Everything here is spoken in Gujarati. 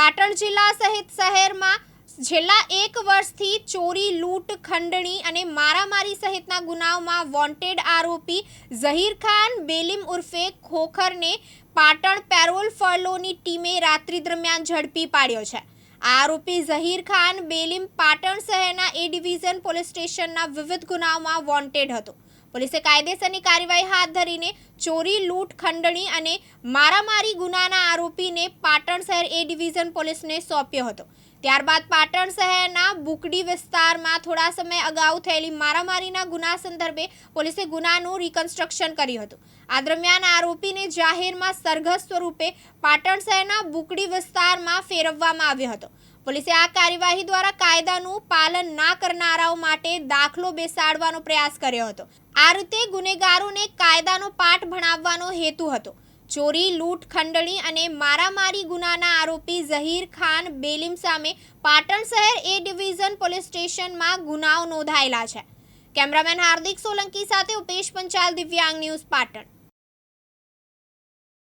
પાટણ જિલ્લા સહિત શહેરમાં છેલ્લા એક વર્ષથી ચોરી, લૂંટ, ખંડણી અને મારામારી સહિતના ગુનાઓમાં વોન્ટેડ આરોપી ઝહીર ખાન, બેલીમ ઉર્ફે ખોખરને પાટણ પેરોલ ફળલોની ટીમે રાત્રિ દરમિયાન ઝડપી પાડ્યો છે. આરોપી ઝહીર ખાન બેલીમ પાટણ શહેરના એ ડિવિઝન પોલીસ સ્ટેશનના વિવિધ ગુનાઓમાં વોન્ટેડ હતો. પોલીસે કાયદેસરની કાર્યવાહી હાથ ધરીને ચોરી, લૂંટ, ખંડણી અને મારામારી ગુનાના આરોપીને પાટણ શહેર એ ડિવિઝન પોલીસને સોંપ્યો હતો. ત્યારબાદ પાટણ શહેરના બુકડી વિસ્તારમાં થોડા સમય અગાઉ થયેલી મારામારીના ગુના સંદર્ભે પોલીસે ગુનાનું રિકન્સ્ટ્રક્શન કર્યું હતું. આ દરમિયાન આરોપીને જાહેરમાં સરઘસ સ્વરૂપે પાટણ શહેરના બુકડી વિસ્તારમાં ફેરવવામાં આવ્યો હતો. પોલીસે આ કાર્યવાહી દ્વારા કાયદાનું પાલન ના કરનારાઓ માટે દાખલો બેસાડવાનો પ્રયાસ કર્યો હતો. આ રીતે ગુનેગારોને કાયદાનો પાઠ ભણાવવાનો હેતુ હતો. ચોરી, લૂંટ, ખંડણી અને મારામારી ગુનાના આરોપી ઝહીર ખાન બેલીમ સામે પાટણ શહેર એ ડિવિઝન પોલીસ સ્ટેશનમાં ગુનાઓ નોંધાયેલા છે. કેમેરામેન હાર્દિક સોલંકી સાથે ઉપેશ પંચાલ દિવ્યાંગ ન્યૂઝ પાટણ.